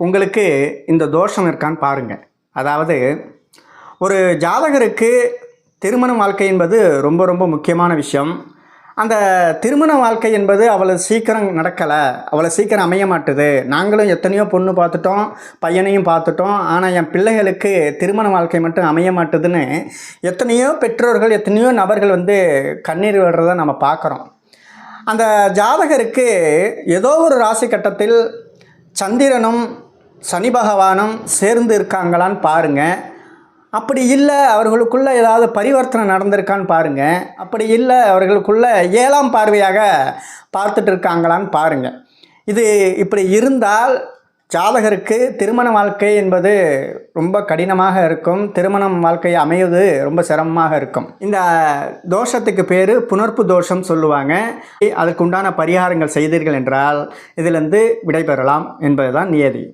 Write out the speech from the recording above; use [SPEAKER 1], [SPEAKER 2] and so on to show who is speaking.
[SPEAKER 1] உங்களுக்கு இந்த தோஷம் இருக்கான்னு பாருங்கள் அதாவது ஒரு ஜாதகருக்கு திருமண வாழ்க்கை என்பது ரொம்ப ரொம்ப முக்கியமான விஷயம். அந்த திருமண வாழ்க்கை என்பது அவ்வளோ சீக்கிரம் நடக்கலை. அவ்வளோ சீக்கிரம் அமைய மாட்டுது. நாங்களும் எத்தனையோ பொண்ணு பார்த்துட்டோம் பையனையும் பார்த்துட்டோம். ஆனால் என் பிள்ளைகளுக்கு திருமண வாழ்க்கை மட்டும் அமைய மாட்டுதுன்னு எத்தனையோ பெற்றோர்கள் எத்தனையோ நபர்கள் வந்து கண்ணீர் விடுறதை நம்ம பார்க்குறோம். அந்த ஜாதகருக்கு ஏதோ ஒரு ராசி கட்டத்தில் சந்திரனும் சனி பகவானும் சேர்ந்து இருக்காங்களான்னு பாருங்கள் அப்படி இல்லை அவர்களுக்குள்ளே ஏதாவது பரிவர்த்தனை நடந்திருக்கான்னு பாருங்கள் அப்படி இல்லை அவர்களுக்குள்ளே ஏழாம் பார்வையாக பார்த்துட்டு இருக்காங்களான்னு பாருங்கள் இது இப்படி இருந்தால் ஜாதகருக்கு திருமண வாழ்க்கை என்பது ரொம்ப கடினமாக இருக்கும். திருமணம் வாழ்க்கை அமைவது ரொம்ப சிரமமாக இருக்கும். இந்த தோஷத்துக்கு பேர் புணர்ப்பு தோஷம் சொல்லுவாங்க. அதற்குண்டான பரிகாரங்கள் செய்தீர்கள் என்றால் இதிலிருந்து விடைபெறலாம் என்பதுதான் நியதி.